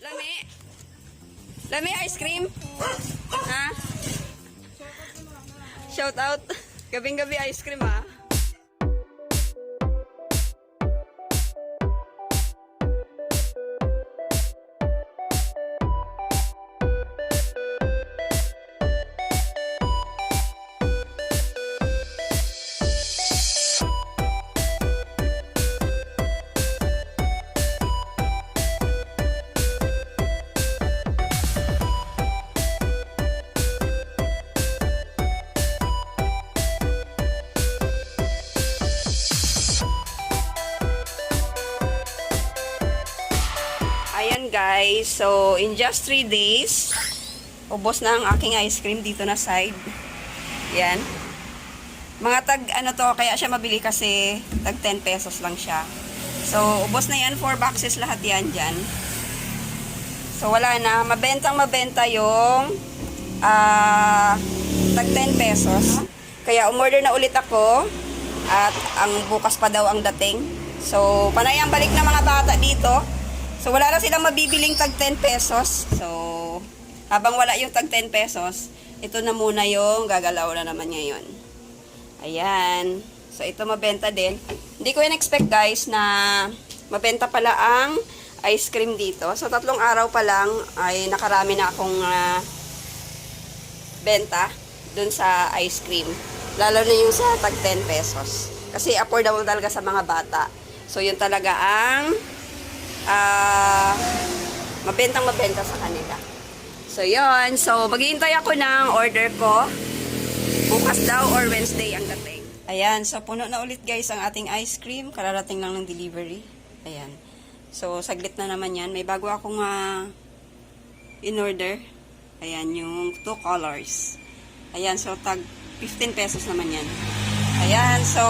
Lami? Lami ice cream? Ha? Shout out. Gabing-gabi ice cream ha. Guys, so in just 3 days, ubos na ang aking ice cream dito na side. Yan. Mga tag, ano to, kaya siya mabili kasi tag 10 pesos lang siya. So, ubos na yan, 4 boxes lahat yan dyan. So, wala na. Mabentang mabenta yung ah tag 10 pesos. Kaya umorder na ulit ako at ang bukas pa daw ang dating. So, panay ang balik ng mga bata dito. So, wala na silang mabibiling tag 10 pesos. So, habang wala yung tag 10 pesos, ito na muna yung gagalaw na naman ngayon. Ayan. So, ito mabenta din. Hindi ko in-expect guys na mabenta pala ang ice cream dito. So, tatlong araw pa lang ay nakarami na akong ah, benta dun sa ice cream. Lalo na yung sa tag 10 pesos. Kasi affordable talaga sa mga bata. So, yun talaga ang ah mabentang mabenta sa kanila. So, yun. So, maghihintay ako ng order ko. Bukas daw or Wednesday ang dating. Ayan. So, puno na ulit guys ang ating ice cream. Kararating lang ng delivery. Ayan. So, saglit na naman yan. May bago akong ah, in-order. Ayan, yung two colors. Ayan, so tag 15 pesos naman yan. Ayan, so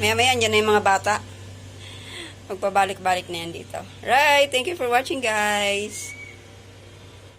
maya-maya yan na yung mga bata. Magpabalik-balik na yan dito. Right, thank you for watching guys.